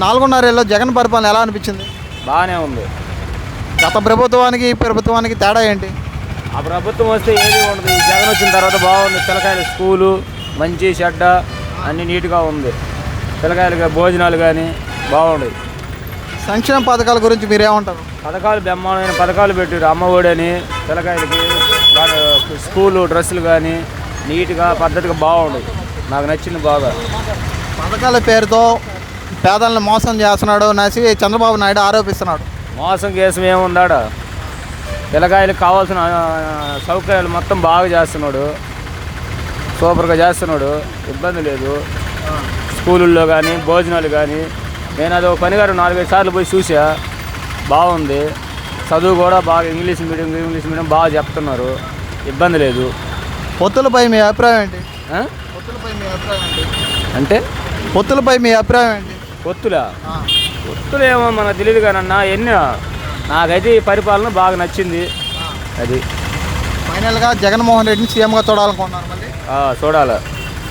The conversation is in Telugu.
నాలుగున్నరేళ్ళలో జగన్ పరిపాలన ఎలా అనిపించింది? బాగానే ఉంది. గత ప్రభుత్వానికి ఈ ప్రభుత్వానికి తేడా ఏంటి? ఆ ప్రభుత్వం వస్తే ఏది ఉండదు. ఈ జగన్ వచ్చిన తర్వాత బాగుంది. పిల్లకాయల స్కూలు మంచి చెడ్డ అన్ని నీట్గా ఉంది. పిల్లకాయలకి భోజనాలు కానీ బాగుండయి. సంక్షేమ పథకాల గురించి మీరేమంటారు? పథకాలు బ్రహ్మాండమైన పథకాలు పెట్టారు అమ్మ ఒడని పిల్లకాయలకి వాళ్ళ స్కూలు డ్రెస్సులు కానీ నీట్గా పద్ధతిగా బాగుండయి. నాకు నచ్చింది బాగా. పథకాల పేరుతో పేదలను మోసం చేస్తున్నాడు అనేసి చంద్రబాబు నాయుడు ఆరోపిస్తున్నాడు. మోసం కేసం ఏముందాడ పిల్లకాయలకు కావాల్సిన సౌకర్యాలు మొత్తం బాగా చేస్తున్నాడు. సూపర్గా చేస్తున్నాడు. ఇబ్బంది లేదు. స్కూళ్ళల్లో కానీ భోజనాలు కానీ నేను అది ఒక పనిగారు నాలుగైదు సార్లు పోయి చూసా. బాగుంది. చదువు కూడా బాగా ఇంగ్లీష్ మీడియం ఇంగ్లీష్ మీడియం బాగా చెప్తున్నారు. ఇబ్బంది లేదు. పొత్తులపై మీ అభిప్రాయం ఏంటి? పొత్తులపై మీ అభిప్రాయం ఏంటి? అంటే? పొత్తులపై మీ అభిప్రాయం ఏంటి? పొత్తులా ఏమో మనకు తెలియదు కానన్నా ఎన్ని. నాకైతే ఈ పరిపాలన బాగా నచ్చింది. అది. ఫైనల్గా జగన్మోహన్ రెడ్డిని సీఎంగా చూడాలనుకుంటున్నారు మళ్ళీ. చూడాలి.